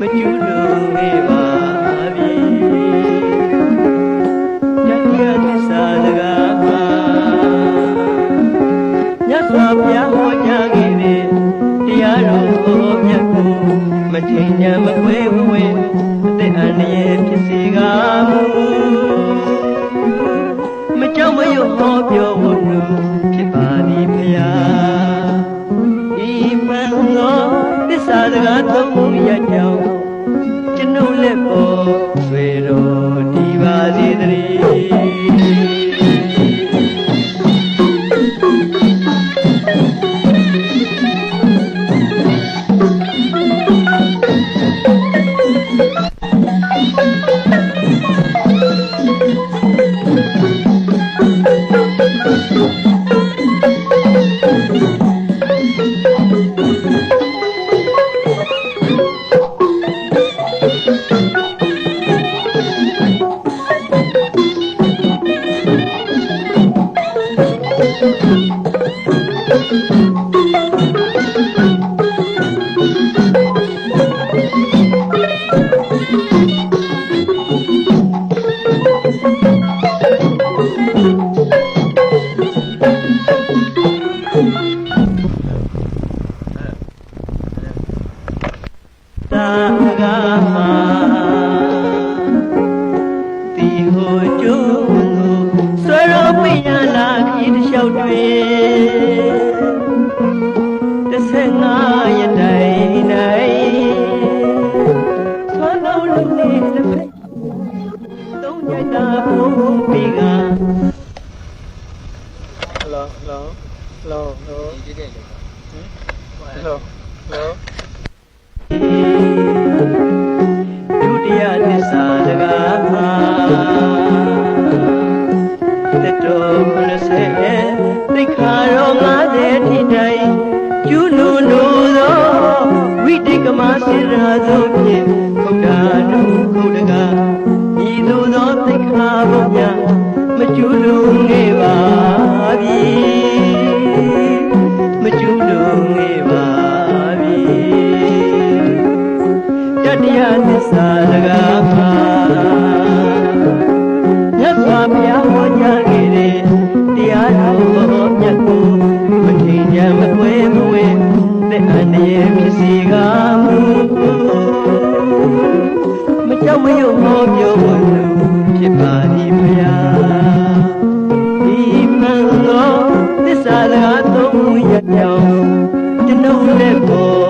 မကျူးလို့နေပါပြီတတိယသစ္စာစကားမှာမြတ်စွာဘုရားဟောကြားခဲ့တဲ့တရားတော်ကိုမြတ်ကိုမထင်ညာမခွဲဝဲ ရကြောင်းကျွန်ုပ်လက်ပေါ် တာ လာခီးတစ်လျှောက်တွေတစ်ဆက်ငါရတိုင်နိုင်ဆွမ်းတော်လုံးနဲ့တစ်ဖက်သုံးညတာဘုံပေက Hello, hello, hello, hello. Hello, hello. 80သိခါတော့90ထိတိုင်ကျူးနူနူသောဝိတိကမစေရာသောဖြင့်ခုတ်တာနုခုတ်တကားဤသို့သောသိခါဘုရားမကျူးလုံနေပါပြီမကျူးလုံနေပါပြီတတ္တယသစ္စာတကား ဝဲတဲ့အနေဖြစ်စီကမူမကြောက်မရွံ့ဟောပြောဖို့ဖြစ်ပါသည်ဘုရားဒီမှန်သောသစ္စာစကားသုံးရကြောင်းကျွန်ုပ်လက်ပေါ်